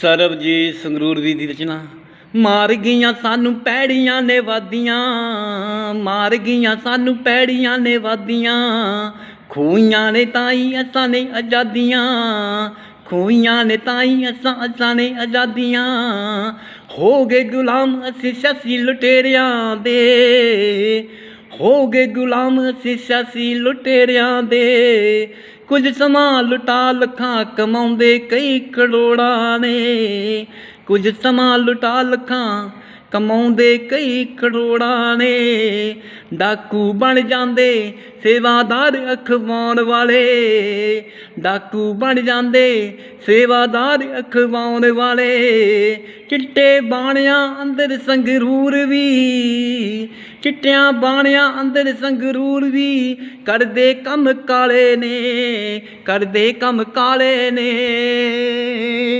ਸਰਬਜੀਤ ਸੰਗਰੂਰ ਵੀ ਦੀ ਰਚਨਾ। ਮਾਰ ਗਈਆਂ ਸਾਨੂੰ ਪੈੜੀਆਂ ਨੇ ਵਾਦੀਆਂ, ਮਾਰ ਗਈਆਂ ਸਾਨੂੰ ਪੈੜੀਆਂ ਨੇ ਵਾਦੀਆਂ। ਖੂਈਆਂ ਨੇ ਤਾਈ ਅਸਾਂ ਨੇ ਆਜ਼ਾਦੀਆਂ ਖੂਈਆਂ ਨੇ ਤਾਈ ਅਸਾਂ ਅਸਾਂ ਨੇ ਆਜ਼ਾਦੀਆਂ। ਹੋ ਗਏ ਗੁਲਾਮ ਅਸੀਂ ਸੱਸੀ ਲੁਟੇਰਿਆਂ ਦੇ ਹੋ ਗਏ ਗੁਲਾਮ ਅਸੀਂ ਸਿਆਸੀ ਲੁਟੇਰਿਆਂ ਦੇ। ਕੁਝ ਸਮਾਂ ਲੁਟਾ ਲੱਖਾਂ ਕਮਾਉਂਦੇ ਕਈ ਕਰੋੜਾਂ ਨੇ। ਕੁਝ ਸਮਾਂ ਲੁਟਾ ਲੱਖਾਂ ਕਮਾਉਂਦੇ ਕਈ ਕਰੋੜਾਂ ਨੇ। ਡਾਕੂ ਬਣ ਜਾਂਦੇ ਸੇਵਾਦਾਰ ਅਖਵਾਉਣ ਵਾਲੇ। ਡਾਕੂ ਬਣ ਜਾਂਦੇ ਸੇਵਾਦਾਰ ਅਖਵਾਉਣ ਵਾਲੇ। ਚਿੱਟੇ ਬਾਣਿਆਂ ਅੰਦਰ ਸੰਗਰੂਰ ਵੀ ਚਿੱਟਿਆਂ ਬਾਣਿਆਂ ਅੰਦਰ ਸੰਗਰੂਰ ਵੀ ਕਰਦੇ ਕੰਮ ਕਾਲੇ ਨੇ ਕਰਦੇ ਕੰਮ ਕਾਲੇ ਨੇ।